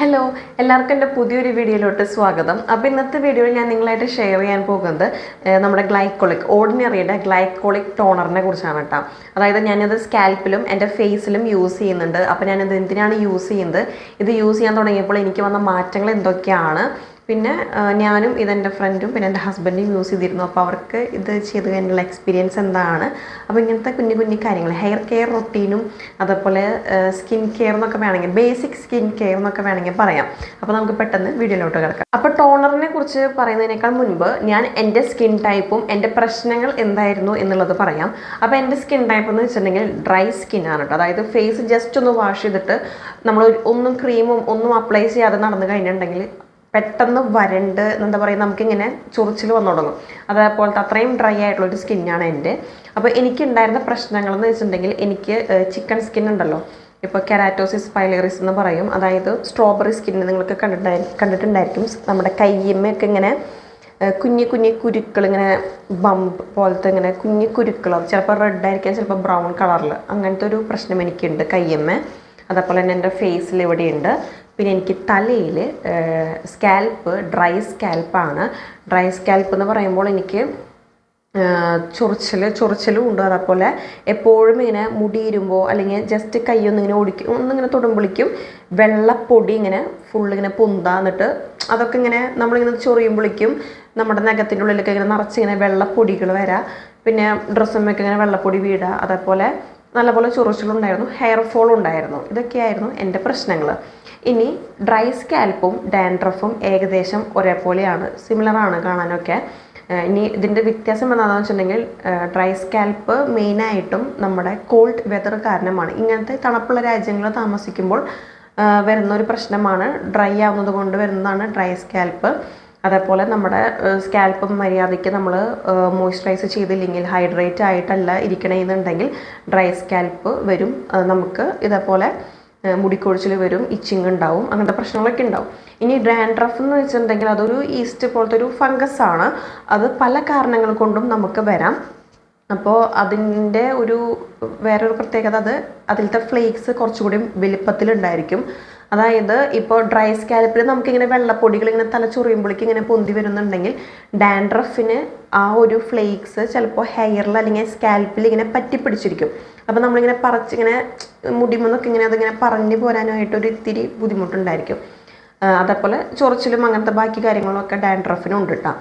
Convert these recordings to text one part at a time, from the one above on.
Hello എല്ലാവർക്കും എന്റെ പുതിയൊരു വീഡിയോയിലോട്ട് സ്വാഗതം. അപ്പോൾ ഇന്നത്തെ വീഡിയോയിൽ ഞാൻ നിങ്ങളായിട്ട് ഷെയർ ചെയ്യാൻ പോകുന്നത് നമ്മുടെ ഗ്ലൈക്കോളിക് ഓർഡിനറിയുടെ ഗ്ലൈക്കോളിക് ടോണറിനെ കുറിച്ചാണ് കേട്ടോ. അതായത് ഞാനത് സ്കാൽപ്പിലും എന്റെ ഫേസിലും യൂസ് ചെയ്യുന്നുണ്ട്. അപ്പോൾ ഞാനിത് എന്തിനാണ് യൂസ് ചെയ്യുന്നത്? ഇത് യൂസ് ചെയ്യാൻ തുടങ്ങിയപ്പോൾ എനിക്ക് വന്ന മാറ്റങ്ങൾ എന്തൊക്കെയാണ്? പിന്നെ ഞാനും ഇതെന്റെ ഫ്രണ്ടും പിന്നെ എന്റെ ഹസ്ബൻഡും യൂസ് ചെയ്തിരുന്നു. അപ്പോൾ അവർക്ക് ഇത് ചെയ്ത് കഴിഞ്ഞുള്ള എക്സ്പീരിയൻസ് എന്താണ്? അപ്പോൾ ഇങ്ങനത്തെ കുഞ്ഞു കുഞ്ഞു കാര്യങ്ങൾ ഹെയർ കെയർ റൊട്ടീനും അതേപോലെ സ്കിൻ കെയർ എന്നൊക്കെ വേണമെങ്കിൽ ബേസിക് സ്കിൻ കെയർ എന്നൊക്കെ വേണമെങ്കിൽ പറയാം. അപ്പോൾ നമുക്ക് പെട്ടെന്ന് വീഡിയോയിലോട്ട് കിടക്കാം. അപ്പോൾ ടോണറിനെ കുറിച്ച് പറയുന്നതിനേക്കാൾ മുൻപ് ഞാൻ എന്റെ സ്കിൻ ടൈപ്പും എന്റെ പ്രശ്നങ്ങൾ എന്തായിരുന്നു എന്നുള്ളത് പറയാം. അപ്പോൾ എന്റെ സ്കിൻ ടൈപ്പ് എന്ന് വെച്ചിട്ടുണ്ടെങ്കിൽ ഡ്രൈ സ്കിൻ ആണ് കേട്ടോ അതായത് ഫേസ് ജസ്റ്റ് ഒന്ന് വാഷ് ചെയ്തിട്ട് നമ്മൾ ഒന്നും ക്രീമും ഒന്നും അപ്ലൈ ചെയ്യാതെ നടന്നു കഴിഞ്ഞിട്ടുണ്ടെങ്കിൽ പെട്ടെന്ന് വരണ്ട് എന്താ പറയുക നമുക്കിങ്ങനെ ചൊറിച്ചിൽ വന്നു തുടങ്ങും. അതേപോലത്തെ അത്രയും ഡ്രൈ ആയിട്ടുള്ള ഒരു സ്കിന്നാണ് എന്റെ. അപ്പോൾ എനിക്കുണ്ടായിരുന്ന പ്രശ്നങ്ങൾ എന്ന് വെച്ചിട്ടുണ്ടെങ്കിൽ എനിക്ക് ചിക്കൻ സ്കിൻ ഉണ്ടല്ലോ. ഇപ്പോൾ കെരാറ്റോസിസ് പൈലറിസ് എന്ന് പറയും. അതായത് സ്ട്രോബെറി സ്കിന്ന് നിങ്ങൾക്ക് കണ്ടിട്ടുണ്ടായി കണ്ടിട്ടുണ്ടായിരിക്കും. നമ്മുടെ കയ്യമ്മയൊക്കെ ഇങ്ങനെ കുഞ്ഞു കുഞ്ഞു കുരുക്കൾ ഇങ്ങനെ ബമ്പ് പോലത്തെ ഇങ്ങനെ കുഞ്ഞു കുരുക്കൾ. അത് ചിലപ്പോൾ റെഡ് ആയിരിക്കാം ചിലപ്പോൾ ബ്രൗൺ കളറിൽ അങ്ങനത്തെ ഒരു പ്രശ്നം എനിക്കുണ്ട് കയ്യമ്മ. അതേപോലെ തന്നെ എന്റെ ഫേസിൽ ഇവിടെയുണ്ട്. പിന്നെ എനിക്ക് തലയിൽ സ്കാൽപ്പ് ഡ്രൈ സ്കാൽപ്പാണ് ഡ്രൈ സ്കാൽപ്പ് എന്ന് പറയുമ്പോൾ എനിക്ക് ചൊറിച്ചിൽ ചൊറിച്ചിലും ഉണ്ട്. അതേപോലെ എപ്പോഴും ഇങ്ങനെ മുടിയിരുമ്പോൾ അല്ലെങ്കിൽ ജസ്റ്റ് കൈയൊന്നും ഇങ്ങനെ ഓടിക്കും ഒന്നിങ്ങനെ തൊടുമ്പോളിക്കും വെള്ളപ്പൊടി ഇങ്ങനെ ഫുൾ ഇങ്ങനെ പൊന്താ അതൊക്കെ ഇങ്ങനെ നമ്മളിങ്ങനെ ചൊറിയുമ്പോഴേക്കും നമ്മുടെ നഖത്തിന്റെ ഉള്ളിലൊക്കെ ഇങ്ങനെ നിറച്ച് ഇങ്ങനെ വെള്ളപ്പൊടികൾ വരാം. പിന്നെ ഡ്രസ്സുമ്മയൊക്കെ ഇങ്ങനെ വെള്ളപ്പൊടി വീടുക അതേപോലെ നല്ലപോലെ ചൊറിച്ചിലുണ്ടായിരുന്നു ഹെയർ ഫോൾ ഉണ്ടായിരുന്നു. ഇതൊക്കെയായിരുന്നു എന്റെ പ്രശ്നങ്ങൾ. ഇനി ഡ്രൈ സ്കാൽപ്പും ഡാൻഡ്രഫും ഏകദേശം ഒരേപോലെയാണ് സിമിലറാണ് കാണാനൊക്കെ. ഇനി ഇതിന്റെ വ്യത്യാസം എന്താണെന്ന് വെച്ചിട്ടുണ്ടെങ്കിൽ ഡ്രൈ സ്കാൽപ്പ് മെയിനായിട്ടും നമ്മുടെ കോൾഡ് വെതർ കാരണമാണ്. ഇങ്ങനത്തെ തണുപ്പുള്ള രാജ്യങ്ങളിൽ താമസിക്കുമ്പോൾ വരുന്ന ഒരു പ്രശ്നമാണ് ഡ്രൈ ആവുന്നത് കൊണ്ട് വരുന്നതാണ് ഡ്രൈ സ്കാൽപ്പ് അതേപോലെ നമ്മുടെ സ്കാൽപ്പ് മര്യാദയ്ക്ക് നമ്മൾ മോയ്സ്ചറൈസ് ചെയ്തില്ലെങ്കിൽ ഹൈഡ്രേറ്റ് ആയിട്ടല്ല ഇരിക്കണമെന്നുണ്ടെങ്കിൽ ഡ്രൈ സ്കാൽപ്പ് വരും. നമുക്ക് ഇതേപോലെ മുടിക്കൊഴിച്ചിൽ വരും ഇച്ചിങ് ഉണ്ടാവും അങ്ങനത്തെ പ്രശ്നങ്ങളൊക്കെ ഉണ്ടാവും. ഇനി ഡാൻഡ്രഫ് എന്ന് വെച്ചിട്ടുണ്ടെങ്കിൽ അതൊരു ഈസ്റ്റ് പോലത്തെ ഒരു ഫംഗസ് ആണ്. അത് പല കാരണങ്ങൾ കൊണ്ടും നമുക്ക് വരാം. അപ്പോൾ അതിന്റെ ഒരു വേറൊരു പ്രത്യേകത അത് അതിലത്തെ ഫ്ലേക്സ് കുറച്ചുകൂടി വലിപ്പത്തിലുണ്ടായിരിക്കും. അതായത് ഇപ്പോൾ ഡ്രൈ സ്കാൽപ്പിൽ നമുക്കിങ്ങനെ വെള്ളപ്പൊടികൾ ഇങ്ങനെ തല ചൊറിയുമ്പോഴേക്കും ഇങ്ങനെ പൊന്തി വരുന്നുണ്ടെങ്കിൽ ഡാൻഡ്രഫിന് ആ ഒരു ഫ്ലേക്സ് ചിലപ്പോൾ ഹെയറിൽ അല്ലെങ്കിൽ സ്കാൽപ്പിൽ ഇങ്ങനെ പറ്റിപ്പിടിച്ചിരിക്കും അപ്പോൾ നമ്മളിങ്ങനെ പറിച്ചിങ്ങനെ മുടിമെന്നൊക്കെ ഇങ്ങനെ അതിങ്ങനെ പറഞ്ഞു പോരാനായിട്ട് ഒരു ഇത്തിരി ബുദ്ധിമുട്ടുണ്ടായിരിക്കും. അതേപോലെ ചൊറിച്ചിലും അങ്ങനത്തെ ബാക്കി കാര്യങ്ങളൊക്കെ ഡാൻഡ്രഫിനും ഉണ്ട് കേട്ടോ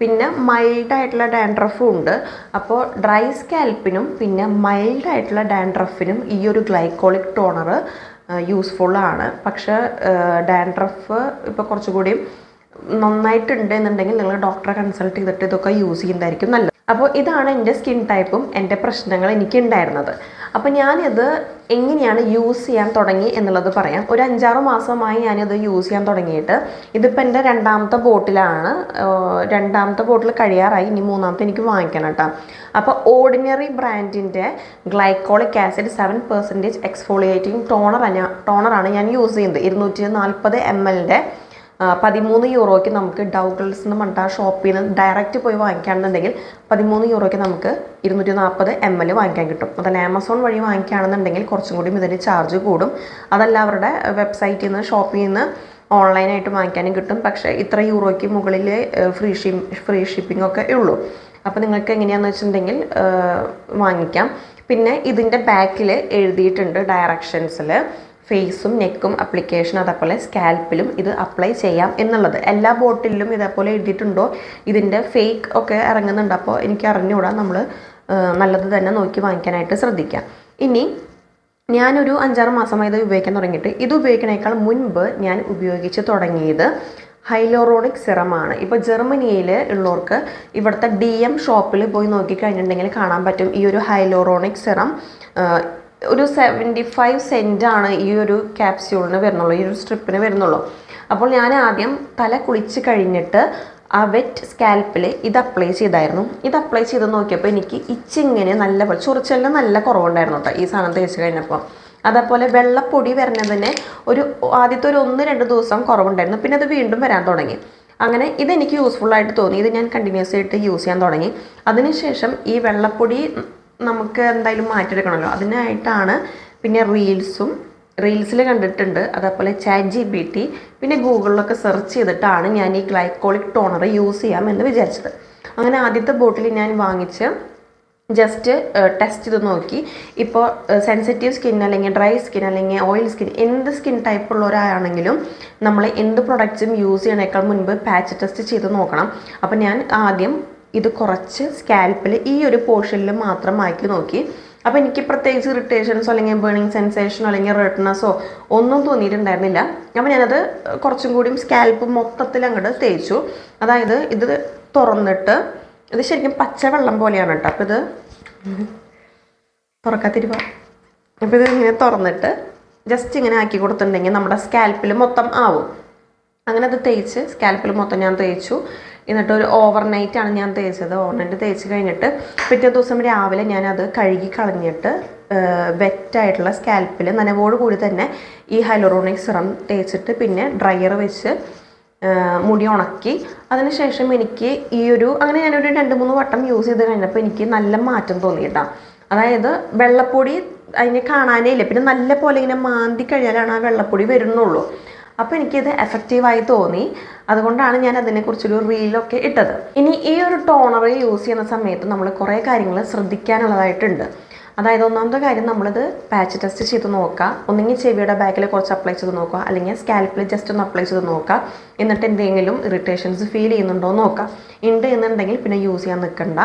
പിന്നെ മൈൽഡ് ആയിട്ടുള്ള ഡാൻഡ്രഫും ഉണ്ട്. അപ്പോൾ ഡ്രൈ സ്കാൽപ്പിനും പിന്നെ മൈൽഡ് ആയിട്ടുള്ള ഡാൻഡ്രഫിനും ഈ ഒരു ഗ്ലൈക്കോളിക് ടോണർ യൂസ്ഫുൾ ആണ്. പക്ഷേ ഡാൻഡ്രഫ് ഇപ്പോൾ കുറച്ചുകൂടി നന്നായിട്ടുണ്ട് എന്നുണ്ടെങ്കിൽ നിങ്ങൾ ഡോക്ടറെ കൺസൾട്ട് ചെയ്തിട്ട് ഇതൊക്കെ യൂസ് ചെയ്യുന്നതായിരിക്കും നല്ലത്. അപ്പോൾ ഇതാണ് എന്റെ സ്കിൻ ടൈപ്പും എന്റെ പ്രശ്നങ്ങൾ എനിക്ക് ഉണ്ടായിരുന്നത് അപ്പോൾ ഞാനിത് എങ്ങനെയാണ് യൂസ് ചെയ്യാൻ തുടങ്ങി എന്നുള്ളത് പറയാം. ഒരു അഞ്ചാറ് മാസമായി ഞാനിത് യൂസ് ചെയ്യാൻ തുടങ്ങിയിട്ട് ഇതിപ്പോൾ എന്റെ രണ്ടാമത്തെ ബോട്ടിലാണ്. രണ്ടാമത്തെ ബോട്ടിൽ കഴിയാറായി. ഇനി മൂന്നാമത്തെ എനിക്ക് വാങ്ങിക്കണം കേട്ടോ. അപ്പോൾ ഓർഡിനറി ബ്രാൻഡിന്റെ glycolic acid seven percentage exfoliating ടോണറാണ് ടോണറാണ് ഞാൻ യൂസ് ചെയ്യുന്നത്. ഇരുന്നൂറ്റി നാൽപ്പത് എം എല്ലിന്റെ പതിമൂന്ന് യൂറോയ്ക്ക് നമുക്ക് ഡൗഗിൾസ് എന്ന് പറഞ്ഞിട്ട് ആ ഷോപ്പിൽ നിന്ന് ഡയറക്റ്റ് പോയി വാങ്ങിക്കുകയാണെന്നുണ്ടെങ്കിൽ പതിമൂന്ന് യൂറോയ്ക്ക് നമുക്ക് ഇരുന്നൂറ്റി നാൽപ്പത് എം എൽ വാങ്ങിക്കാൻ കിട്ടും. അതല്ല ആമസോൺ വഴി വാങ്ങിക്കുകയാണെന്നുണ്ടെങ്കിൽ കുറച്ചും കൂടി ഇതിന് ചാർജ് കൂടും. അതല്ല അവരുടെ വെബ്സൈറ്റിൽ നിന്ന് ഷോപ്പിൽ നിന്ന് ഓൺലൈനായിട്ട് വാങ്ങിക്കാനും കിട്ടും. പക്ഷേ ഇത്ര യൂറോയ്ക്ക് മുകളിൽ ഫ്രീ ഷിപ്പ് ഫ്രീ ഷിപ്പിംഗ് ഒക്കെ ഉള്ളൂ. അപ്പോൾ നിങ്ങൾക്ക് എങ്ങനെയാണെന്ന് വെച്ചിട്ടുണ്ടെങ്കിൽ വാങ്ങിക്കാം. പിന്നെ ഇതിന്റെ ബാക്കിൽ എഴുതിയിട്ടുണ്ട് ഡയറക്ഷൻസിൽ ഫേസും നെക്കും അപ്ലിക്കേഷൻ അതേപോലെ സ്കാൽപ്പിലും ഇത് അപ്ലൈ ചെയ്യാം എന്നുള്ളത്. എല്ലാ ബോട്ടിലും ഇതേപോലെ എഴുതിയിട്ടുണ്ടോ? ഇതിന്റെ ഫേക്ക് ഒക്കെ ഇറങ്ങുന്നുണ്ട്. അപ്പോൾ എനിക്ക് അറിഞ്ഞുകൂടാ നമ്മൾ നല്ലത് തന്നെ നോക്കി വാങ്ങിക്കാനായിട്ട് ശ്രദ്ധിക്കാം. ഇനി ഞാനൊരു അഞ്ചാറ് മാസമായി ഇത് ഉപയോഗിക്കാൻ തുടങ്ങിയിട്ട്. ഇത് ഉപയോഗിക്കണേക്കാൾ മുൻപ് ഞാൻ ഉപയോഗിച്ച് തുടങ്ങിയത് ഹൈലോറോണിക് സിറമാണ്. ഇപ്പോൾ ജർമ്മനിയിൽ ഉള്ളവർക്ക് ഇവിടുത്തെ ഡി എം ഷോപ്പിൽ പോയി നോക്കിക്കഴിഞ്ഞിട്ടുണ്ടെങ്കിൽ കാണാൻ പറ്റും. ഈ ഒരു ഹൈലോറോണിക് സിറം ഒരു സെവന്റി ഫൈവ് സെന്റാണ് ഈ ഒരു ക്യാപ്സ്യൂളിന് വരുന്നുള്ളൂ ഈ ഒരു സ്ട്രിപ്പിന് വരുന്നുള്ളൂ. അപ്പോൾ ഞാൻ ആദ്യം തല കുളിച്ച് കഴിഞ്ഞിട്ട് ആ വെറ്റ് സ്കാൽപ്പിൽ ഇത് അപ്ലൈ ചെയ്തായിരുന്നു. ഇത് അപ്ലൈ ചെയ്ത് നോക്കിയപ്പോൾ എനിക്ക് ഇച്ചിങ്ങനെ നല്ല പോലെ ചൊറിച്ചെല്ലാം നല്ല കുറവുണ്ടായിരുന്നു കേട്ടോ ഈ സാധനം തേച്ച് കഴിഞ്ഞപ്പോൾ അതേപോലെ വെള്ളപ്പൊടി വരുന്നതിന് ഒരു ആദ്യത്തെ ഒരു ഒന്ന് രണ്ട് ദിവസം കുറവുണ്ടായിരുന്നു. പിന്നെ അത് വീണ്ടും വരാൻ തുടങ്ങി. അങ്ങനെ ഇതെനിക്ക് യൂസ്ഫുള്ളായിട്ട് തോന്നി. ഇത് ഞാൻ കണ്ടിന്യൂസ് ആയിട്ട് യൂസ് ചെയ്യാൻ തുടങ്ങി. അതിനുശേഷം ഈ വെള്ളപ്പൊടി നമുക്ക് എന്തായാലും മാറ്റിയെടുക്കണമല്ലോ. അതിനായിട്ടാണ് പിന്നെ റീൽസും റീൽസിൽ കണ്ടിട്ടുണ്ട് അതേപോലെ ചാറ്റ് ജി ബി ടി പിന്നെ ഗൂഗിളിലൊക്കെ സെർച്ച് ചെയ്തിട്ടാണ് ഞാൻ ഈ ഗ്ലൈക്കോളിക് ടോണർ യൂസ് ചെയ്യാം എന്ന് വിചാരിച്ചത്. അങ്ങനെ ആദ്യത്തെ ബോട്ടിൽ ഞാൻ വാങ്ങിച്ച് ജസ്റ്റ് ടെസ്റ്റ് ചെയ്ത് നോക്കി. ഇപ്പോൾ സെൻസിറ്റീവ് സ്കിൻ അല്ലെങ്കിൽ ഡ്രൈ സ്കിൻ അല്ലെങ്കിൽ ഓയിൽ സ്കിൻ എന്ത് സ്കിൻ ടൈപ്പ് ഉള്ളവരാണെങ്കിലും നമ്മൾ എന്ത് പ്രൊഡക്റ്റ്സും യൂസ് ചെയ്യണേക്കാൾ മുൻപ് പാച്ച് ടെസ്റ്റ് ചെയ്ത് നോക്കണം. അപ്പോൾ ഞാൻ ആദ്യം ഇത് കുറച്ച് സ്കാൽപ്പിൽ ഈ ഒരു പോർഷനിൽ മാത്രം ആക്കി നോക്കി. അപ്പോൾ എനിക്ക് പ്രത്യേകിച്ച് ഇറിറ്റേഷൻസോ അല്ലെങ്കിൽ ബേണിങ് സെൻസേഷനോ അല്ലെങ്കിൽ റെഡ്നെസ്സോ ഒന്നും തോന്നിയിട്ടുണ്ടായിരുന്നില്ല. അപ്പോൾ ഞാനത് കുറച്ചും കൂടിയും സ്കാൽപ്പ് മൊത്തത്തിൽ അങ്ങോട്ട് തേച്ചു. അതായത് ഇത് തുറന്നിട്ട് ഇത് ശരിക്കും പച്ചവെള്ളം പോലെയാണ് കേട്ടോ. അപ്പോൾ ഇത് തുറക്കാത്തിരുവ അപ്പോൾ ഇത് ഇങ്ങനെ തുറന്നിട്ട് ജസ്റ്റ് ഇങ്ങനെ ആക്കി കൊടുത്തിട്ടുണ്ടെങ്കിൽ നമ്മുടെ സ്കാൽപ്പിൽ മൊത്തം ആവും. അങ്ങനെ അത് തേച്ച് സ്കാൽപ്പിൽ മൊത്തം ഞാൻ തേച്ചു. എന്നിട്ട് ഒരു ഓവർ നൈറ്റാണ് ഞാൻ തേച്ചത്. ഓവർ നൈറ്റ് തേച്ച് കഴിഞ്ഞിട്ട് പിറ്റേ ദിവസം രാവിലെ ഞാനത് കഴുകി കളഞ്ഞിട്ട് വെറ്റായിട്ടുള്ള സ്കാൽപ്പിൽ നനവോട് കൂടി തന്നെ ഈ ഹൈലോറോണിക് സിറം തേച്ചിട്ട് പിന്നെ ഡ്രയർ വെച്ച് മുടി ഉണക്കി. അതിനുശേഷം എനിക്ക് ഈ ഒരു അങ്ങനെ ഞാനൊരു രണ്ട് മൂന്ന് വട്ടം യൂസ് ചെയ്ത് കഴിഞ്ഞപ്പോൾ എനിക്ക് നല്ല മാറ്റം തോന്നിയിട്ടാ അതായത് വെള്ളപ്പൊടി അതിനെ കാണാനേ ഇല്ല. പിന്നെ നല്ല പോലെ ഇങ്ങനെ മാന്തി കഴിഞ്ഞാലാണ് ആ വെള്ളപ്പൊടി വരുന്നുള്ളൂ. അപ്പോൾ എനിക്കിത് എഫക്റ്റീവായി തോന്നി. അതുകൊണ്ടാണ് ഞാൻ അതിനെക്കുറിച്ചൊരു റീലൊക്കെ ഇട്ടത്. ഇനി ഈ ഒരു ടോണർ യൂസ് ചെയ്യുന്ന സമയത്ത് നമ്മൾ കുറേ കാര്യങ്ങൾ ശ്രദ്ധിക്കാനുള്ളതായിട്ടുണ്ട്. അതായത് ഒന്നാമത്തെ കാര്യം നമ്മളിത് പാച്ച് ടെസ്റ്റ് ചെയ്ത് നോക്കുക. ഒന്നെങ്കിൽ ചെവിയുടെ ബാക്കിൽ കുറച്ച് അപ്ലൈ ചെയ്ത് നോക്കുക. അല്ലെങ്കിൽ സ്കാൽപ്പിൽ ജസ്റ്റ് ഒന്ന് അപ്ലൈ ചെയ്ത് നോക്കുക. എന്നിട്ട് എന്തെങ്കിലും ഇറിറ്റേഷൻസ് ഫീൽ ചെയ്യുന്നുണ്ടോ നോക്കുക. ഉണ്ട് എന്നുണ്ടെങ്കിൽ പിന്നെ യൂസ് ചെയ്യാൻ നിൽക്കണ്ട.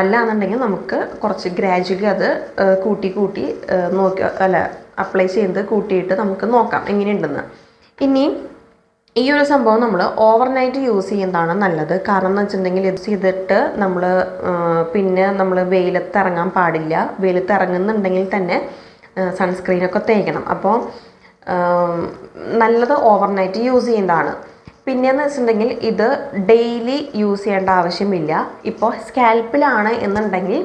അല്ല എന്നുണ്ടെങ്കിൽ നമുക്ക് കുറച്ച് ഗ്രാജുവലി അത് കൂട്ടി കൂട്ടി നോക്കുക അല്ല അപ്ലൈ ചെയ്ത് കൂട്ടിയിട്ട് നമുക്ക് നോക്കാം. എങ്ങനെയുണ്ടെന്ന്. ഇനി ഈ ഒരു സംഭവം നമ്മൾ ഓവർനൈറ്റ് യൂസ് ചെയ്യുന്നതാണ് നല്ലത്. കാരണം എന്ന് വെച്ചിട്ടുണ്ടെങ്കിൽ യൂസ് ചെയ്തിട്ട് നമ്മൾ പിന്നെ നമ്മൾ വെയിലത്ത് ഇറങ്ങാൻ പാടില്ല. വെയിലത്ത് ഇറങ്ങുന്നുണ്ടെങ്കിൽ തന്നെ സൺസ്ക്രീനൊക്കെ തേക്കണം. അപ്പോൾ നല്ലത് ഓവർനൈറ്റ് യൂസ് ചെയ്യുന്നതാണ്. പിന്നെയെന്ന് വെച്ചിട്ടുണ്ടെങ്കിൽ ഇത് ഡെയിലി യൂസ് ചെയ്യേണ്ട ആവശ്യമില്ല. ഇപ്പോൾ സ്കാൽപ്പിലാണ് എന്നുണ്ടെങ്കിൽ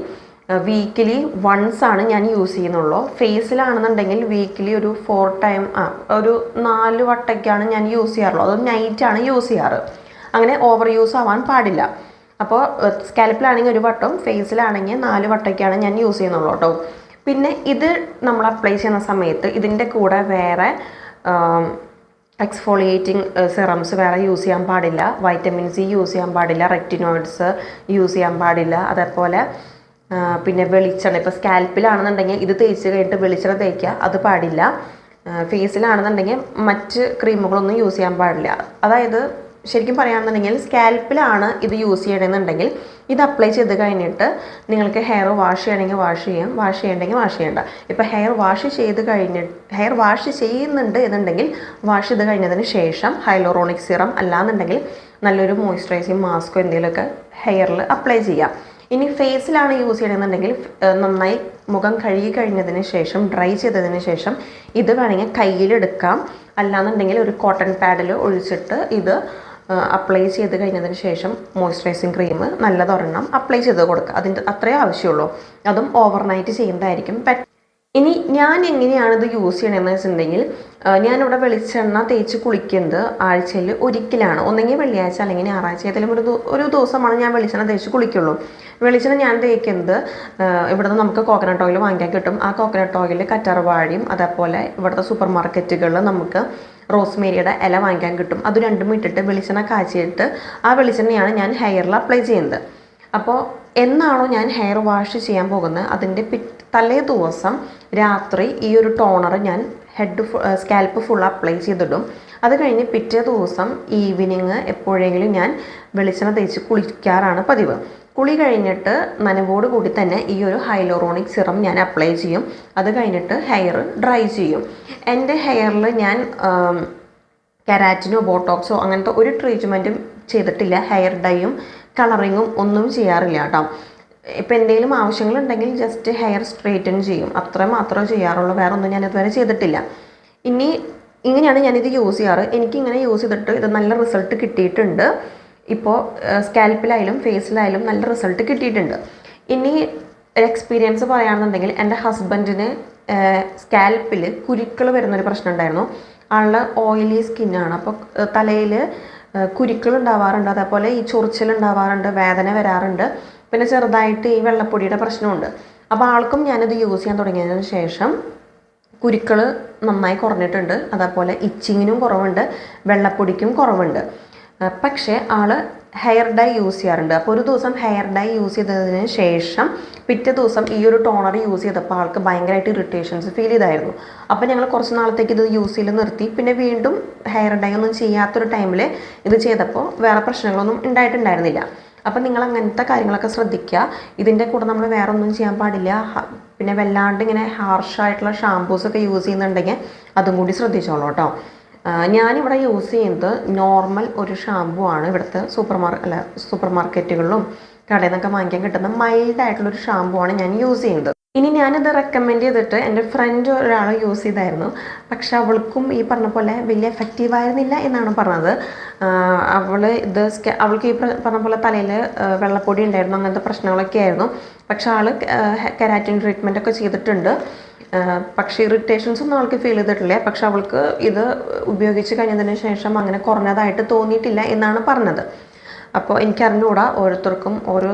വീക്കിലി വൺസ് ആണ് ഞാൻ യൂസ് ചെയ്യുന്നുള്ളൂ. ഫേസിലാണെന്നുണ്ടെങ്കിൽ വീക്കിലി ഒരു ഫോർ ടൈം ആ ഒരു നാല് വട്ടയ്ക്കാണ് ഞാൻ യൂസ് ചെയ്യാറുള്ളത്. അത് നൈറ്റാണ് യൂസ് ചെയ്യാറ്. അങ്ങനെ ഓവർ യൂസ് ആവാൻ പാടില്ല. അപ്പോൾ സ്കാൽപ്പിലാണെങ്കിൽ ഒരു വട്ടം ഫേസിലാണെങ്കിൽ നാല് വട്ടയ്ക്കാണ് ഞാൻ യൂസ് ചെയ്യുന്നുള്ളൂ കേട്ടോ പിന്നെ ഇത് നമ്മൾ അപ്ലൈ ചെയ്യുന്ന സമയത്ത് ഇതിന്റെ കൂടെ വേറെ എക്സ്ഫോളിയേറ്റിംഗ് സിറംസ് വേറെ യൂസ് ചെയ്യാൻ പാടില്ല. വൈറ്റമിൻ സി യൂസ് ചെയ്യാൻ പാടില്ല. റെക്റ്റിനോയിഡ്സ് യൂസ് ചെയ്യാൻ പാടില്ല. അതേപോലെ പിന്നെ വെളിച്ചെണ്ണ. ഇപ്പോൾ സ്കാൽപ്പിലാണെന്നുണ്ടെങ്കിൽ ഇത് തേച്ച് കഴിഞ്ഞിട്ട് വെളിച്ചെണ്ണ തേക്കുക അത് പാടില്ല. ഫേസിലാണെന്നുണ്ടെങ്കിൽ മറ്റ് ക്രീമുകളൊന്നും യൂസ് ചെയ്യാൻ പാടില്ല. അതായത് ശരിക്കും പറയുകയാണെന്നുണ്ടെങ്കിൽ സ്കാൽപ്പിലാണ് ഇത് യൂസ് ചെയ്യണമെന്നുണ്ടെങ്കിൽ ഇത് അപ്ലൈ ചെയ്ത് കഴിഞ്ഞിട്ട് നിങ്ങൾക്ക് ഹെയർ വാഷ് ചെയ്യണമെങ്കിൽ വാഷ് ചെയ്യാം വാഷ് ചെയ്യണമെങ്കിൽ വാഷ് ചെയ്യേണ്ട. ഇപ്പോൾ ഹെയർ വാഷ് ചെയ്ത് കഴിഞ്ഞ് ഹെയർ വാഷ് ചെയ്യുന്നുണ്ട് എന്നുണ്ടെങ്കിൽ വാഷ് ചെയ്ത് കഴിഞ്ഞതിന് ശേഷം ഹൈലോറോണിക് സിറം അല്ലാന്നുണ്ടെങ്കിൽ നല്ലൊരു മോയ്സ്ചറൈസിങ് മാസ്കോ എന്തെങ്കിലുമൊക്കെ ഹെയറിൽ അപ്ലൈ ചെയ്യാം. ഇനി ഫേസിലാണ് യൂസ് ചെയ്യണമെന്നുണ്ടെങ്കിൽ നന്നായി മുഖം കഴുകി കഴിഞ്ഞതിന് ശേഷം ഡ്രൈ ചെയ്തതിന് ശേഷം ഇത് വേണമെങ്കിൽ കയ്യിലെടുക്കാം. അല്ലാന്നുണ്ടെങ്കിൽ ഒരു കോട്ടൺ പാഡിൽ ഒഴിച്ചിട്ട് ഇത് അപ്ലൈ ചെയ്ത് കഴിഞ്ഞതിന് ശേഷം മോയ്സ്ചറൈസിങ് ക്രീം നല്ലതൊരെണ്ണം അപ്ലൈ ചെയ്ത് കൊടുക്കുക. അതിന്റെ അത്രേ ആവശ്യമുള്ളൂ. അതും ഓവർനൈറ്റ് ചെയ്യുന്നതായിരിക്കും. ഇനി ഞാൻ എങ്ങനെയാണ് ഇത് യൂസ് ചെയ്യണമെന്ന് വെച്ചിട്ടുണ്ടെങ്കിൽ ഞാനിവിടെ വെളിച്ചെണ്ണ തേച്ച് കുളിക്കുന്നത് ആഴ്ചയിൽ ഒരിക്കലാണ്. ഒന്നെങ്കിൽ വെള്ളിയാഴ്ച അല്ലെങ്കിൽ ഞായറാഴ്ച ഏതെങ്കിലും ഒരു ഒരു ദിവസമാണ് ഞാൻ വെളിച്ചെണ്ണ തേച്ച് കുളിക്കുള്ളൂ. വെളിച്ചെണ്ണ ഞാൻ തേക്കുന്നത് ഇവിടുന്ന് നമുക്ക് കോക്കനട്ട് ഓയിൽ വാങ്ങിക്കാൻ കിട്ടും. ആ കോക്കനട്ട് ഓയിൽ കറ്റാർവാഴയും അതേപോലെ ഇവിടുത്തെ സൂപ്പർ മാർക്കറ്റുകളിൽ നമുക്ക് റോസ്മേരിയുടെ ഇല വാങ്ങിക്കാൻ കിട്ടും. അത് രണ്ടും ഇട്ടിട്ട് വെളിച്ചെണ്ണ കാച്ചിയിട്ട് ആ വെളിച്ചെണ്ണയാണ് ഞാൻ ഹെയറിൽ അപ്ലൈ ചെയ്യുന്നത്. അപ്പോൾ എന്നാണോ ഞാൻ ഹെയർ വാഷ് ചെയ്യാൻ പോകുന്നത്? അതിന്റെ പി തലേ ദിവസം രാത്രി ഈ ഒരു ടോണർ ഞാൻ ഹെഡ് സ്കാൽപ്പ് ഫുൾ അപ്ലൈ ചെയ്തിടും. അത് കഴിഞ്ഞ് പിറ്റേ ദിവസം ഈവനിങ് എപ്പോഴെങ്കിലും ഞാൻ വെളിച്ചെണ്ണ തേച്ച് കുളിക്കാറാണ് പതിവ്. കുളി കഴിഞ്ഞിട്ട് നനവോട് കൂടി തന്നെ ഈ ഒരു ഹൈലോറോണിക് സിറം ഞാൻ അപ്ലൈ ചെയ്യും. അത് കഴിഞ്ഞിട്ട് ഹെയർ ഡ്രൈ ചെയ്യും. എന്റെ ഹെയറിൽ ഞാൻ കെരാറ്റിനോ ബോട്ടോക്സോ അങ്ങനത്തെ ഒരു ട്രീറ്റ്മെന്റും ചെയ്തിട്ടില്ല. ഹെയർ ഡൈയും കളറിങ്ങും ഒന്നും ചെയ്യാറില്ല കേട്ടോ. ഇപ്പം എന്തെങ്കിലും ആവശ്യങ്ങളുണ്ടെങ്കിൽ ജസ്റ്റ് ഹെയർ സ്ട്രെയിറ്റൻ ചെയ്യും. അത്ര മാത്രമേ ചെയ്യാറുള്ളൂ. വേറെ ഒന്നും ഞാൻ ഇതുവരെ ചെയ്തിട്ടില്ല. ഇനി ഇങ്ങനെയാണ് ഞാനിത് യൂസ് ചെയ്യാറ്. എനിക്കിങ്ങനെ യൂസ് ചെയ്തിട്ട് ഇത് നല്ല റിസൾട്ട് കിട്ടിയിട്ടുണ്ട്. ഇപ്പോൾ സ്കാൽപ്പിലായാലും ഫേസിലായാലും നല്ല റിസൾട്ട് കിട്ടിയിട്ടുണ്ട്. ഇനി ഒരു എക്സ്പീരിയൻസ് പറയുകയാണെന്നുണ്ടെങ്കിൽ എന്റെ ഹസ്ബൻഡിന് സ്കാൽപ്പിൽ കുരുക്കൾ വരുന്നൊരു പ്രശ്നം ഉണ്ടായിരുന്നു ആളുടെ ഓയിലി സ്കിന്നാണ് അപ്പോൾ തലയിൽ കുരുക്കൾ ഉണ്ടാവാറുണ്ട്. അതേപോലെ ഈ ചൊറിച്ചിൽ ഉണ്ടാവാറുണ്ട്. വേദന വരാറുണ്ട്. പിന്നെ ചെറുതായിട്ട് ഈ വെള്ളപ്പൊടിയുടെ പ്രശ്നമുണ്ട്. അപ്പോൾ ആൾക്കും ഞാനിത് യൂസ് ചെയ്യാൻ തുടങ്ങിയതിന് ശേഷം കുരുക്കൾ നന്നായി കുറഞ്ഞിട്ടുണ്ട്. അതേപോലെ ഇച്ചിങ്ങിനും കുറവുണ്ട്. വെള്ളപ്പൊടിക്കും കുറവുണ്ട്. പക്ഷേ ആൾ ഹെയർ ഡൈ യൂസ് ചെയ്യാറുണ്ട്. അപ്പോൾ ഒരു ദിവസം ഹെയർ ഡൈ യൂസ് ചെയ്തതിന് ശേഷം പിറ്റേ ദിവസം ഈ ഒരു ടോണർ യൂസ് ചെയ്തപ്പോൾ ആൾക്ക് ഭയങ്കരമായിട്ട് ഇറിറ്റേഷൻസ് ഫീൽ ചെയ്തായിരുന്നു. അപ്പോൾ ഞങ്ങൾ കുറച്ച് നാളത്തേക്ക് ഇത് യൂസ് ചെയ്ത് നിർത്തി. പിന്നെ വീണ്ടും ഹെയർ ഡൈ ഒന്നും ചെയ്യാത്തൊരു ടൈമിൽ ഇത് ചെയ്തപ്പോൾ വേറെ പ്രശ്നങ്ങളൊന്നും ഉണ്ടായിട്ടുണ്ടായിരുന്നില്ല. അപ്പം നിങ്ങൾ അങ്ങനത്തെ കാര്യങ്ങളൊക്കെ ശ്രദ്ധിക്കുക. ഇതിന്റെ കൂടെ നമ്മൾ വേറെ ഒന്നും ചെയ്യാൻ പാടില്ല. പിന്നെ വല്ലാണ്ട് ഇങ്ങനെ ഹാർഷായിട്ടുള്ള ഷാമ്പൂസ് ഒക്കെ യൂസ് ചെയ്യുന്നുണ്ടെങ്കിൽ അതും കൂടി ശ്രദ്ധിച്ചോളൂ കേട്ടോ. ഞാനിവിടെ യൂസ് ചെയ്യുന്നത് നോർമൽ ഒരു ഷാമ്പു ആണ്. ഇവിടുത്തെ സൂപ്പർ മാർ അല്ല സൂപ്പർ മാർക്കറ്റുകളിലും കടയിൽ നിന്നൊക്കെ വാങ്ങിക്കാൻ കിട്ടുന്ന മൈൽഡായിട്ടുള്ളൊരു ഷാമ്പു ആണ് ഞാൻ യൂസ് ചെയ്യുന്നത്. ഇനി ഞാനിത് റെക്കമെൻഡ് ചെയ്തിട്ട് എന്റെ ഫ്രണ്ട് ഒരാൾ യൂസ് ചെയ്തായിരുന്നു. പക്ഷെ അവൾക്കും ഈ പറഞ്ഞ പോലെ വലിയ എഫക്റ്റീവ് ആയിരുന്നില്ല എന്നാണ് പറഞ്ഞത്. അവൾ ഇത് അവൾക്ക് ഈ പറഞ്ഞ പോലെ തലയിൽ വെള്ളപ്പൊടി ഉണ്ടായിരുന്നു അങ്ങനത്തെ പ്രശ്നങ്ങളൊക്കെ ആയിരുന്നു. പക്ഷെ ആൾ കെരാറ്റിൻ ട്രീറ്റ്മെന്റ് ഒക്കെ ചെയ്തിട്ടുണ്ട്. പക്ഷേ ഇറിറ്റേഷൻസ് ഒന്നും അവൾക്ക് ഫീൽ ചെയ്തിട്ടില്ല. പക്ഷെ അവൾക്ക് ഇത് ഉപയോഗിച്ച് കഴിഞ്ഞതിന് ശേഷം അങ്ങനെ കുറഞ്ഞതായിട്ട് തോന്നിയിട്ടില്ല എന്നാണ് പറഞ്ഞത്. അപ്പോൾ എനിക്കറിഞ്ഞുകൂടാ ഓരോരുത്തർക്കും ഓരോ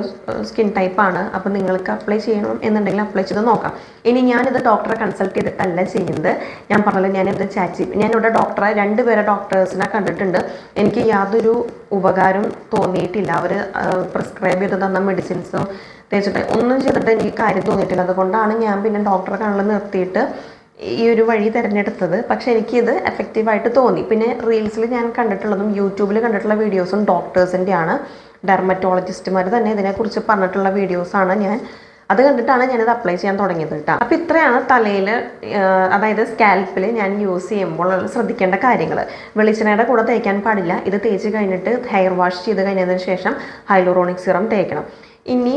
സ്കിൻ ടൈപ്പാണ് അപ്പോൾ നിങ്ങൾക്ക് അപ്ലൈ ചെയ്യണം എന്നുണ്ടെങ്കിൽ അപ്ലൈ ചെയ്ത് നോക്കാം. ഇനി ഞാനിത് ഡോക്ടറെ കൺസൾട്ട് ചെയ്തിട്ടല്ല ചെയ്യുന്നത്. ഞാൻ പറഞ്ഞല്ലോ ഞാനിത് ഞാൻ ഞാനിവിടെ ഡോക്ടറെ രണ്ട് പേരെ ഡോക്ടേഴ്സിനെ കണ്ടിട്ടുണ്ട്. എനിക്ക് യാതൊരു ഉപകാരം തോന്നിയിട്ടില്ല. അവർ പ്രിസ്ക്രൈബ് ചെയ്ത് തന്ന മെഡിസിൻസോ തേച്ചിട്ട് ഒന്നും ചെയ്തിട്ട് എനിക്ക് കാര്യം തോന്നിയിട്ടില്ല. അതുകൊണ്ടാണ് ഞാൻ പിന്നെ ഡോക്ടറെ കാണൽ നിർത്തിയിട്ട് ഈ ഒരു വഴി തിരഞ്ഞെടുത്തത്. പക്ഷെ എനിക്കിത് എഫക്റ്റീവായിട്ട് തോന്നി. പിന്നെ റീൽസിൽ ഞാൻ കണ്ടിട്ടുള്ളതും യൂട്യൂബിൽ കണ്ടിട്ടുള്ള വീഡിയോസും ഡോക്ടേഴ്സിന്റെ ആണ് ഡെർമറ്റോളജിസ്റ്റുമാർ തന്നെ ഇതിനെക്കുറിച്ച് പറഞ്ഞിട്ടുള്ള വീഡിയോസാണ് ഞാൻ. അത് കണ്ടിട്ടാണ് ഞാനിത് അപ്ലൈ ചെയ്യാൻ തുടങ്ങിയത് കേട്ടോ. അപ്പോൾ ഇത്രയാണ് തലയിൽ അതായത് സ്കാൽപ്പിൽ ഞാൻ യൂസ് ചെയ്യുമ്പോൾ ശ്രദ്ധിക്കേണ്ട കാര്യങ്ങൾ വെളിച്ചെണ്ണയുടെ കൂടെ തേക്കാൻ പാടില്ല. ഇത് തേച്ച് കഴിഞ്ഞിട്ട് ഹെയർ വാഷ് ചെയ്ത് കഴിഞ്ഞതിന് ശേഷം ഹൈലോറോണിക് സിറം തേക്കണം. ഇനി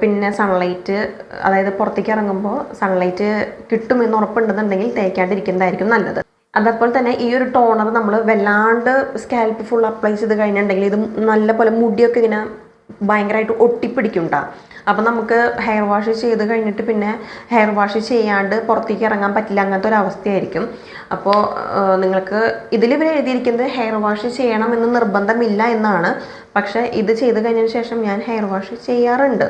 പിന്നെ സൺലൈറ്റ് അതായത് പുറത്തേക്ക് ഇറങ്ങുമ്പോൾ സൺലൈറ്റ് കിട്ടുമെന്ന് ഉറപ്പുണ്ടെന്നുണ്ടെങ്കിൽ തേക്കാണ്ടിരിക്കുന്നതായിരിക്കും നല്ലത്. അതേപോലെ തന്നെ ഈ ഒരു ടോണർ നമ്മൾ വല്ലാണ്ട് സ്കാൽപ്പ് ഫുൾ അപ്ലൈ ചെയ്ത് കഴിഞ്ഞിട്ടുണ്ടെങ്കിൽ ഇത് നല്ല പോലെ മുടിയൊക്കെ ഇങ്ങനെ ഭയങ്കരമായിട്ട് ഒട്ടിപ്പിടിക്കുണ്ടാ അപ്പം നമുക്ക് ഹെയർ വാഷ് ചെയ്ത് കഴിഞ്ഞിട്ട് പിന്നെ ഹെയർ വാഷ് ചെയ്യാണ്ട് പുറത്തേക്ക് ഇറങ്ങാൻ പറ്റില്ല അങ്ങനത്തെ ഒരു അവസ്ഥയായിരിക്കും. അപ്പോൾ നിങ്ങൾക്ക് ഇതിൽ ഇവർ എഴുതിയിരിക്കുന്നത് ഹെയർ വാഷ് ചെയ്യണം എന്ന് നിർബന്ധമില്ല എന്നാണ്. പക്ഷേ ഇത് ചെയ്ത് കഴിഞ്ഞതിന് ശേഷം ഞാൻ ഹെയർ വാഷ് ചെയ്യാറുണ്ട്.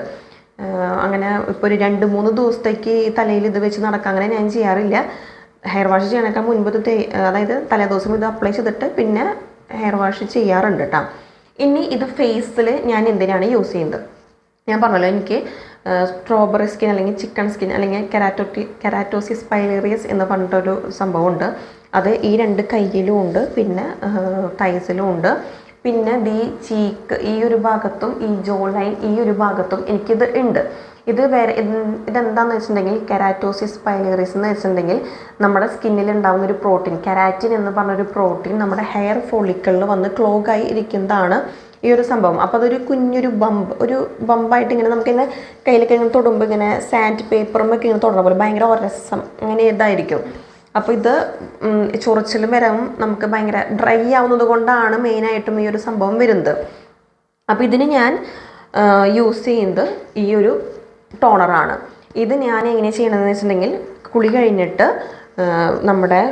അങ്ങനെ ഇപ്പോൾ ഒരു രണ്ട് മൂന്ന് ദിവസത്തേക്ക് തലയിൽ ഇത് വെച്ച് നടക്കുക അങ്ങനെ ഞാൻ ചെയ്യാറില്ല. ഹെയർ വാഷ് ചെയ്യണേക്കാൾ മുൻപ് അതായത് തലേദിവസം ഇത് അപ്ലൈ ചെയ്തിട്ട് പിന്നെ ഹെയർ വാഷ് ചെയ്യാറുണ്ട് കേട്ടോ ഇനി ഇത് ഫേസിൽ ഞാൻ എന്തിനാണ് യൂസ് ചെയ്യുന്നത്? ഞാൻ പറഞ്ഞല്ലോ എനിക്ക് സ്ട്രോബെറി സ്കിൻ അല്ലെങ്കിൽ ചിക്കൻ സ്കിൻ അല്ലെങ്കിൽ കെരാറ്റോട്ടി കെരാറ്റോസിസ് പൈലേറിയസ് എന്ന് പറഞ്ഞിട്ടൊരു സംഭവമുണ്ട്. അത് ഈ രണ്ട് കയ്യിലും ഉണ്ട് പിന്നെ തൈസിലും ഉണ്ട്. പിന്നെ ദി ചീക്ക് ഈ ഒരു ഭാഗത്തും ഈ ജോ ലൈൻ ഈ ഒരു ഭാഗത്തും എനിക്കിത് ഉണ്ട്. ഇത് വേറെ ഇതെന്താണെന്ന് വെച്ചിട്ടുണ്ടെങ്കിൽ കെരാറ്റോസിസ് പൈലറിസ് എന്ന് വെച്ചിട്ടുണ്ടെങ്കിൽ നമ്മുടെ സ്കിന്നിൽ ഉണ്ടാകുന്ന ഒരു പ്രോട്ടീൻ കെരാറ്റിൻ എന്ന് പറഞ്ഞൊരു പ്രോട്ടീൻ നമ്മുടെ ഹെയർ ഫോളിക്കളിൽ വന്ന് ക്ലോഗായി ഇരിക്കുന്നതാണ് ഈ ഒരു സംഭവം. അപ്പോൾ അതൊരു കുഞ്ഞൊരു ബമ്പ് ഒരു ബമ്പായിട്ട് ഇങ്ങനെ നമുക്കിങ്ങനെ കയ്യിലൊക്കെ ഇങ്ങനെ തൊടുമ്പോൾ ഇങ്ങനെ സാൻഡ് പേപ്പറുമൊക്കെ ഇങ്ങനെ തൊടുന്ന പോലെ ഭയങ്കര ഒരസം അങ്ങനെ ഇതായിരിക്കും. അപ്പോൾ ഇത് ചൊറിച്ചിൽ വരവും നമുക്ക് ഭയങ്കര ഡ്രൈ ആവുന്നത് കൊണ്ടാണ് മെയിനായിട്ടും ഈ ഒരു സംഭവം വരുന്നത്. അപ്പോൾ ഇതിന് ഞാൻ യൂസ് ചെയ്യുന്നത് ഈ ഒരു ടോണറാണ് ഇത് ഞാൻ എങ്ങനെ ചെയ്യണമെന്ന് വെച്ചിട്ടുണ്ടെങ്കിൽ കുളി കഴിഞ്ഞിട്ട് നമ്മുടെ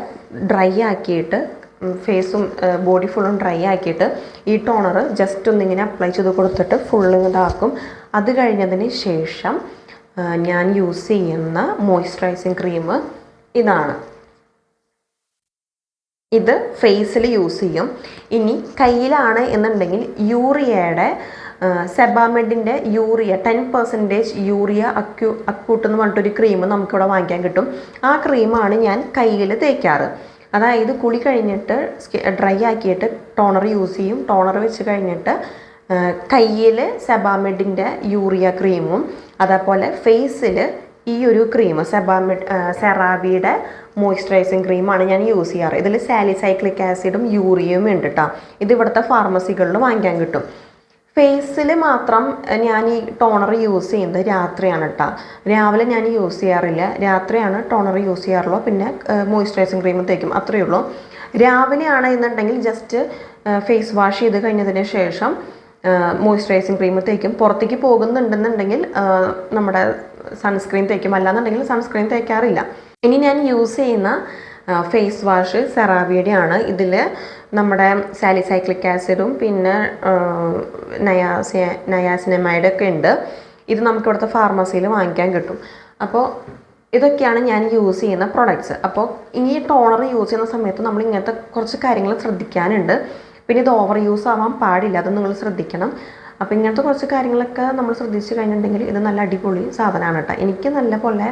ഡ്രൈ ആക്കിയിട്ട് ഫേസും ബോഡി ഫുള്ളും ഡ്രൈ ആക്കിയിട്ട് ഈ ടോണർ ജസ്റ്റ് ഒന്നിങ്ങനെ അപ്ലൈ ചെയ്ത് കൊടുത്തിട്ട് ഫുള്ള് ഇതാക്കും. അത് കഴിഞ്ഞതിന് ശേഷം ഞാൻ യൂസ് ചെയ്യുന്ന മോയ്സ്ചറൈസിങ് ക്രീം ഇതാണ്. ഇത് ഫേസിൽ യൂസ് ചെയ്യും. ഇനി കയ്യിലാണ് എന്നുണ്ടെങ്കിൽ യൂറിയയുടെ സെബാമെഡിന്റെ യൂറിയ ടെൻ പെർസെന്റേജ് യൂറിയ അക്യൂ അക്യൂട്ട് എന്ന് പറഞ്ഞിട്ടൊരു ക്രീം നമുക്കിവിടെ വാങ്ങിക്കാൻ കിട്ടും. ആ ക്രീമാണ് ഞാൻ കയ്യിൽ തേക്കാറ്. അതായത് കുളി കഴിഞ്ഞിട്ട് ഡ്രൈ ആക്കിയിട്ട് ടോണർ യൂസ് ചെയ്യും. ടോണർ വെച്ച് കഴിഞ്ഞിട്ട് കയ്യിൽ സെബാമെഡിന്റെ യൂറിയ ക്രീമും അതേപോലെ ഫേസിൽ ഈ ഒരു ക്രീം സെബാമി സെറാബിയുടെ മോയ്സ്ചറൈസിങ് ക്രീമാണ് ഞാൻ യൂസ് ചെയ്യാറ്. ഇതിൽ സാലിസൈക്ലിക് ആസിഡും യൂറിയയും ഉണ്ട് കേട്ടോ ഇത് ഇവിടുത്തെ ഫാർമസികളിൽ വാങ്ങിക്കാൻ കിട്ടും. ഫേസിൽ മാത്രം ഞാൻ ഈ ടോണർ യൂസ് ചെയ്യുന്നത് രാത്രിയാണ് കേട്ടോ രാവിലെ ഞാൻ യൂസ് ചെയ്യാറില്ല. രാത്രിയാണ് ടോണർ യൂസ് ചെയ്യാറുള്ളൂ. പിന്നെ മോയ്സ്ചറൈസിങ് ക്രീം തേക്കും. അത്രയേ ഉള്ളൂ. രാവിലെയാണ് എന്നുണ്ടെങ്കിൽ ജസ്റ്റ് ഫേസ് വാഷ് ചെയ്ത് കഴിഞ്ഞതിന് ശേഷം മോയ്സ്ചറൈസിങ് ക്രീം തേക്കും. പുറത്തേക്ക് പോകുന്നുണ്ടെന്നുണ്ടെങ്കിൽ നമ്മുടെ സൺസ്ക്രീൻ തേക്കും അല്ലാന്നുണ്ടെങ്കിൽ സൺസ്ക്രീൻ തേക്കാറില്ല. ഇനി ഞാൻ യൂസ് ചെയ്യുന്ന ഫേസ് വാഷ് സെറാവിയുടെ ആണ് ഇതിൽ നമ്മുടെ സാലിസൈക്ലിക് ആസിഡും പിന്നെ നയാസിയ നയാസിനമൈഡ് ഒക്കെ ഉണ്ട്. ഇത് നമുക്ക് ഇവിടുത്തെ ഫാർമസിയിൽ വാങ്ങിക്കാൻ കിട്ടും. അപ്പോൾ ഇതൊക്കെയാണ് ഞാൻ യൂസ് ചെയ്യുന്ന പ്രൊഡക്ട്സ് അപ്പോൾ ഈ ടോണർ യൂസ് ചെയ്യുന്ന സമയത്ത് നമ്മൾ ഇങ്ങനത്തെ കുറച്ച് കാര്യങ്ങൾ ശ്രദ്ധിക്കാനുണ്ട്. പിന്നെ ഇത് ഓവർ യൂസ് ആവാൻ പാടില്ല. അത് നിങ്ങൾ ശ്രദ്ധിക്കണം. അപ്പോൾ ഇങ്ങനത്തെ കുറച്ച് കാര്യങ്ങളൊക്കെ നമ്മൾ ശ്രദ്ധിച്ച് കഴിഞ്ഞിട്ടുണ്ടെങ്കിൽ ഇത് നല്ല അടിപൊളി സാധനമാണ് കേട്ടോ. എനിക്ക് നല്ല പോലെ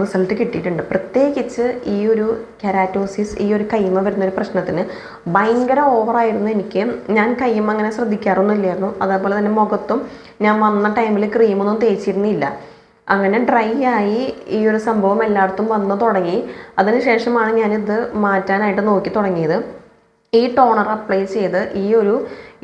റിസൾട്ട് കിട്ടിയിട്ടുണ്ട്. പ്രത്യേകിച്ച് ഈ ഒരു കെരാറ്റോസിസ് ഈ ഒരു കൈമ വരുന്നൊരു പ്രശ്നത്തിന് ഭയങ്കര ഓവറായിരുന്നു എനിക്ക്. ഞാൻ കൈമ അങ്ങനെ ശ്രദ്ധിക്കാറൊന്നും ഇല്ലായിരുന്നു. അതേപോലെ തന്നെ മുഖത്തും ഞാൻ വന്ന ടൈമിൽ ക്രീമൊന്നും തേച്ചിരുന്നില്ല. അങ്ങനെ ഡ്രൈ ആയി ഈ ഒരു സംഭവം എല്ലായിടത്തും വന്നു തുടങ്ങി. അതിനുശേഷമാണ് ഞാനിത് മാറ്റാനായിട്ട് നോക്കി തുടങ്ങിയത്. ഈ ടോണർ അപ്ലൈ ചെയ്ത് ഈ ഒരു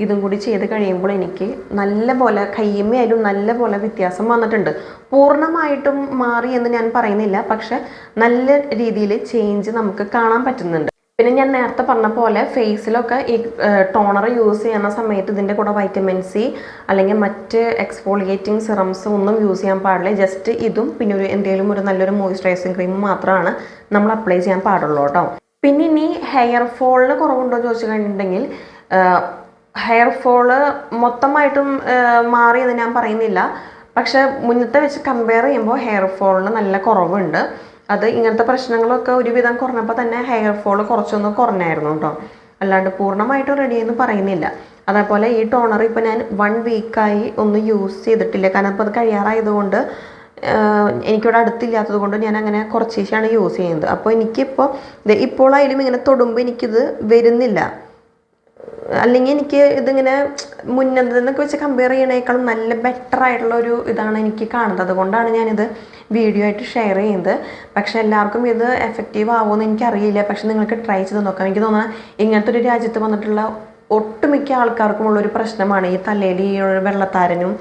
ഇതും കൂടി ചെയ്ത് കഴിയുമ്പോൾ എനിക്ക് നല്ല പോലെ കയ്യമ്മയായാലും നല്ല പോലെ വ്യത്യാസം വന്നിട്ടുണ്ട്. പൂർണമായിട്ടും മാറി എന്ന് ഞാൻ പറയുന്നില്ല. പക്ഷെ നല്ല രീതിയിൽ ചേഞ്ച് നമുക്ക് കാണാൻ പറ്റുന്നുണ്ട്. പിന്നെ ഞാൻ നേരത്തെ പറഞ്ഞ പോലെ ഫേസിലൊക്കെ ഈ ടോണർ യൂസ് ചെയ്യുന്ന സമയത്ത് ഇതിന്റെ കൂടെ വൈറ്റമിൻ സി അല്ലെങ്കിൽ മറ്റ് എക്സ്ഫോളിയേറ്റിംഗ് സിറംസ് ഒന്നും യൂസ് ചെയ്യാൻ പാടില്ല. ജസ്റ്റ് ഇതും പിന്നെ ഒരു എന്തെങ്കിലും ഒരു നല്ലൊരു മോയ്സ്ചറൈസിങ് ക്രീം മാത്രമാണ് നമ്മൾ അപ്ലൈ ചെയ്യാൻ പാടുള്ളൂ കേട്ടോ. പിന്നെ ഇനി ഹെയർ ഫോളിന് കുറവുണ്ടോ ചോദിച്ചു കഴിഞ്ഞിട്ടുണ്ടെങ്കിൽ ഹെയർ ഫോൾ മൊത്തമായിട്ടും മാറിയെന്ന് ഞാൻ പറയുന്നില്ല. പക്ഷെ മുന്നത്തെ വെച്ച് കമ്പയർ ചെയ്യുമ്പോൾ ഹെയർ ഫോളിന് നല്ല കുറവുണ്ട്. അത് ഇങ്ങനത്തെ പ്രശ്നങ്ങളൊക്കെ ഒരുവിധം കുറഞ്ഞപ്പോൾ തന്നെ ഹെയർ ഫോൾ കുറച്ചൊന്ന് കുറഞ്ഞായിരുന്നു കേട്ടോ. അല്ലാണ്ട് പൂർണമായിട്ടും റെഡി എന്ന് പറയുന്നില്ല. അതേപോലെ ഈ ടോണർ ഇപ്പോൾ ഞാൻ വൺ വീക്കായി ഒന്ന് യൂസ് ചെയ്തിട്ടില്ല. കാരണം ഇപ്പോൾ അത് കഴിയാറായതുകൊണ്ട് എനിക്കിവിടെ അടുത്തില്ലാത്തത് കൊണ്ട് ഞാൻ അങ്ങനെ കുറച്ച് ശേഷമാണ് യൂസ് ചെയ്യുന്നത്. അപ്പോൾ എനിക്കിപ്പോൾ ഇപ്പോഴായാലും ഇങ്ങനെ തൊടുമ്പോൾ എനിക്കിത് വരുന്നില്ല. അല്ലെങ്കിൽ എനിക്ക് ഇതിങ്ങനെ മുന്നതെന്നൊക്കെ വെച്ച് കമ്പയർ ചെയ്യണേക്കാളും നല്ല ബെറ്റർ ആയിട്ടുള്ള ഒരു ഇതാണ് എനിക്ക് കാണുന്നത്. അതുകൊണ്ടാണ് ഞാനിത് വീഡിയോ ആയിട്ട് ഷെയർ ചെയ്യുന്നത്. പക്ഷെ എല്ലാവർക്കും ഇത് എഫക്റ്റീവ് ആവുമെന്ന് എനിക്കറിയില്ല. പക്ഷെ നിങ്ങൾക്ക് ട്രൈ ചെയ്ത് നോക്കാം. എനിക്ക് തോന്നുന്നത് ഇങ്ങനത്തെ ഒരു രാജ്യത്ത് വന്നിട്ടുള്ള ഒട്ടുമിക്ക ആൾക്കാർക്കും ഉള്ളൊരു പ്രശ്നമാണ് ഈ തലയിൽ ഈ ഒരു വെള്ളത്താരനും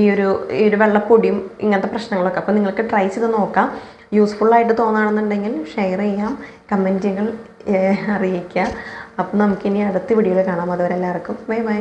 ഈ ഒരു ഈ ഒരു വെള്ളപ്പൊടിയും ഇങ്ങനത്തെ പ്രശ്നങ്ങളൊക്കെ. അപ്പോൾ നിങ്ങൾക്ക് ട്രൈ ചെയ്ത് നോക്കാം. യൂസ്ഫുള്ളായിട്ട് തോന്നുകയാണെന്നുണ്ടെങ്കിൽ ഷെയർ ചെയ്യാം. കമന്റുകൾ അറിയിക്കുക അപ്പോൾ നമുക്കിനി അടുത്ത വീഡിയോയിൽ കാണാം. അതുവരെ എല്ലാവർക്കും ബൈ ബൈ.